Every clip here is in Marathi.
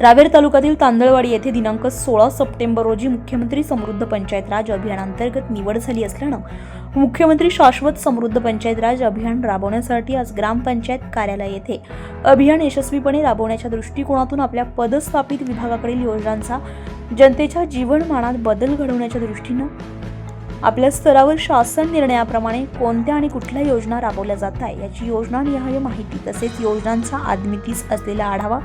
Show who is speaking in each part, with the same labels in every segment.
Speaker 1: रावेर तालुक्यातील तांदळवाडी येथे दिनांक सोळा सप्टेंबर रोजी मुख्यमंत्री समृद्ध पंचायत राज अभियानांतर्गत निवड झाली असल्यानं मुख्यमंत्री शाश्वत समृद्ध पंचायत राज अभियान राबवण्यासाठी आज ग्रामपंचायत कार्यालय येथे अभियान यशस्वीपणे राबवण्याच्या दृष्टिकोनातून आपल्या पदस्थापित विभागाकडील योजनांचा जनतेच्या जीवनमानात बदल घडवण्याच्या दृष्टीनं आपल्या स्तरावर शासन निर्णयाप्रमाणे कोणत्या आणि कुठल्या योजना राबवल्या जात आहे याची योजनानिहाय माहिती तसेच योजनांचा आदमितीस असलेला आढावा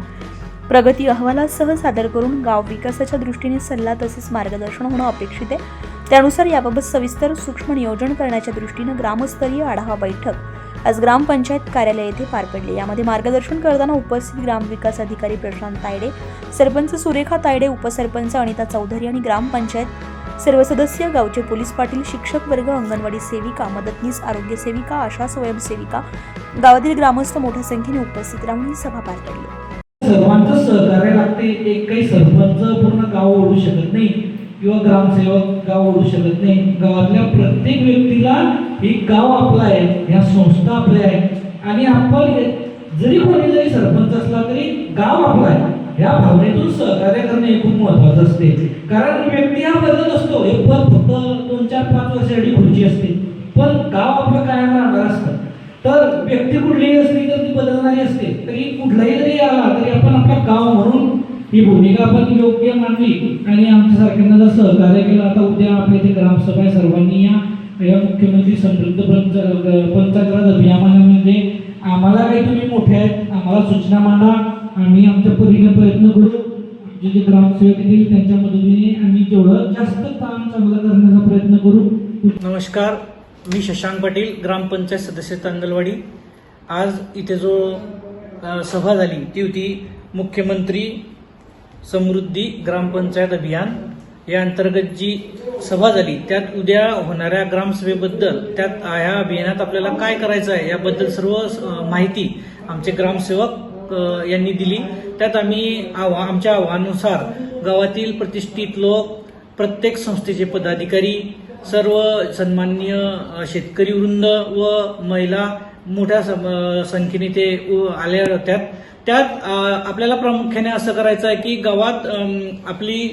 Speaker 1: प्रगती अहवालासह सादर करून गाव विकासाच्या दृष्टीने सल्ला तसेच मार्गदर्शन होणं अपेक्षित आहे. त्यानुसार याबाबत सविस्तर सूक्ष्म नियोजन करण्याच्या दृष्टीनं ग्रामस्तरीय आढावा बैठक आज ग्रामपंचायत कार्यालय येथे पार पडली. यामध्ये मार्गदर्शन करताना उपस्थित ग्रामविकास अधिकारी प्रशांत तायडे सरपंच सुरेखा तायडे उपसरपंच अनिता चौधरी आणि ग्रामपंचायत सर्व सदस्य गावचे पोलीस पाटील शिक्षक वर्ग अंगणवाडी सेविका मदतनीस आरोग्य सेविका आशा स्वयंसेविका गावातील ग्रामस्थ मोठ्या संख्येने उपस्थित राहून ही सभा पार पडली.
Speaker 2: सर्वांचं सहकार्य लागते. एक काही सरपंच पूर्ण गाव ओढू शकत नाही किंवा ग्रामसेवक गाव ओढू शकत नाही. गावातल्या प्रत्येक व्यक्तीला हे गाव आपलं आहे ह्या संस्था आपल्या आहे. आणि आपण जरी कोणी जरी सरपंच असला तरी गाव आपला आहे. ह्या भावनेतून सहकार्य करणे हे खूप महत्वाचं असते. कारण व्यक्ती हा बदलत असतो. हे पद फक्त दोन चार पाच वर्षासाठी खुर्ची असते. पण गाव आपलं कायम राहणार असतं. तर व्यक्ती कुठलीही असली तर ती बदलणारी असते. तरी कुठलाही जरी काम म्हणून ही भूमिका आपण योग्य मानली. आणि आमच्या सारख्यांना जर सहकार्य केलं आता उद्या आपल्या इथे ग्रामसभा आहे सर्वांनी या. या मुख्यमंत्री समृद्ध पंच पंचायत अभियानामध्ये म्हणजे आम्हाला काही तुम्ही मोठे आहेत आम्हाला सूचना मांडा. आम्ही आमच्या परीने प्रयत्न करू. जे जे ग्रामसेवक येतील त्यांच्या मदतीने आम्ही जेवढं जास्त काम चांगलं करण्याचा प्रयत्न करू.
Speaker 3: नमस्कार मी शशांक पाटील ग्रामपंचायत सदस्य तांदलवाडी. आज इथे जो सभा झाली ती होती मुख्यमंत्री समृद्धी ग्रामपंचायत अभियान. या अंतर्गत जी सभा झाली त्यात उद्या होणाऱ्या ग्रामसभेबद्दल त्यात ह्या अभियानात आपल्याला काय करायचं आहे याबद्दल सर्व माहिती आमचे ग्रामसेवक यांनी दिली. त्यात आम्ही आव्हा आमच्या आव्हानानुसार गावातील प्रतिष्ठित लोक प्रत्येक संस्थेचे पदाधिकारी सर्व सन्माननीय शेतकरी वृंद व महिला मोठ्या संख्येने ते आले आल्या होत्या त्यात आपल्याला प्रामुख्याने असं करायचं आहे की गावात आपली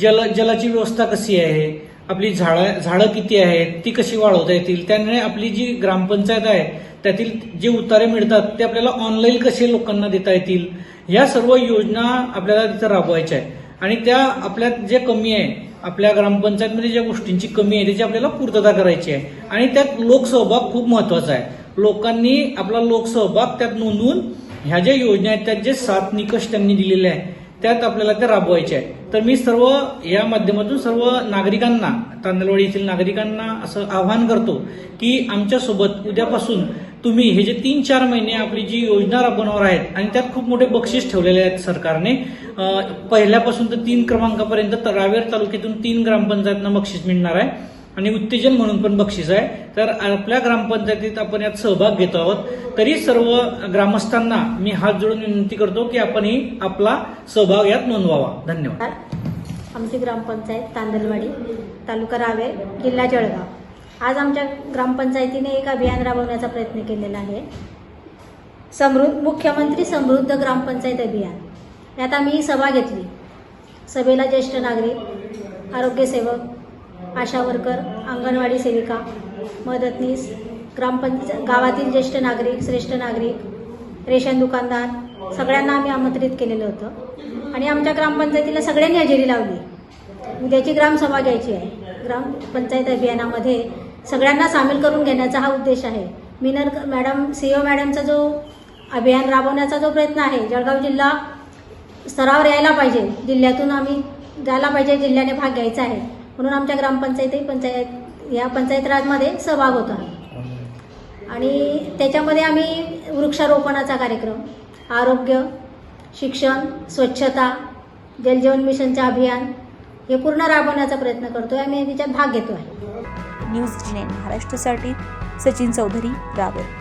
Speaker 3: जल जलाची व्यवस्था कशी आहे? आपली झाडं झाडं किती आहेत? ती कशी वाढवता येतील? त्यामुळे आपली जी ग्रामपंचायत आहे त्यातील जे उतारे मिळतात ते आपल्याला ऑनलाईन कसे लोकांना देता येतील? या सर्व योजना आपल्याला तिथं राबवायच्या आहे आणि त्या आपल्यात जे कमी आहे आपल्या ग्रामपंचायतमध्ये ज्या गोष्टींची कमी आहे त्याची आपल्याला पूर्तता करायची आहे. आणि त्यात लोकसहभाग खूप महत्त्वाचा आहे. लोकांनी आपला लोकसहभाग त्यात नोंदवून ह्या ज्या योजना आहेत त्यात जे सात निकष त्यांनी दिलेले आहे त्यात आपल्याला त्या राबवायचे आहे तर मी सर्व या माध्यमातून सर्व नागरिकांना तांदळवाडी येथील नागरिकांना असं आवाहन करतो की आमच्यासोबत उद्यापासून तुम्ही हे जे तीन चार महिने आपली जी योजना राबवणार आहेत आणि त्यात खूप मोठे बक्षीस ठेवलेले आहेत सरकारने पहिल्यापासून तर तीन क्रमांकापर्यंत रावेर तालुक्यातून तीन ग्रामपंचायतना बक्षीस मिळणार आहे. आणि उत्तेजन म्हणून पण बक्षीस आहे. तर आपल्या ग्रामपंचायतीत आपण यात सहभाग घेतो आहोत. तरी सर्व ग्रामस्थांना मी हात जोडून विनंती करतो की आपणही आपला सहभाग यात नोंदवावा. धन्यवाद.
Speaker 4: आमची ग्रामपंचायत तांदलवाडी तालुका रावे जिल्हा जळगाव. आज आमच्या ग्रामपंचायतीने एक अभियान राबवण्याचा प्रयत्न केलेला आहे. समृद्ध मुख्यमंत्री समृद्ध ग्रामपंचायत अभियान. यात आम्ही सभा घेतली. सभेला ज्येष्ठ नागरिक आरोग्यसेवक आशा वर्कर अंगणवाडी सेविका मदतनीस ग्रामपंच गावातील ज्येष्ठ नागरिक श्रेष्ठ नागरिक रेशन दुकानदार सगळ्यांना आम्ही आमंत्रित केलेलं होतं. आणि आमच्या ग्रामपंचायतीला सगळ्यांनी हजेरी लावली. उद्याची ग्रामसभा घ्यायची आहे. ग्रामपंचायत अभियानामध्ये सगळ्यांना सामील करून घेण्याचा हा उद्देश आहे. मिनर मॅडम सी ओ मॅडमचा जो अभियान राबवण्याचा जो प्रयत्न आहे जळगाव जिल्हा स्तरावर यायला पाहिजे. जिल्ह्यातून आम्ही जायला पाहिजे जिल्ह्याने भाग घ्यायचा आहे. म्हणून आमच्या ग्रामपंचायती पंचायत या पंचायत राजमध्ये सहभाग होता आणि त्याच्यामध्ये आम्ही वृक्षारोपणाचा कार्यक्रम आरोग्य शिक्षण स्वच्छता जलजीवन मिशनचे अभियान हे पूर्ण राबवण्याचा प्रयत्न करतोय. आम्ही त्याच्यात भाग घेतो आहे
Speaker 1: न्यूज जी महाराष्ट्रासाठी सचिन चौधरी रावत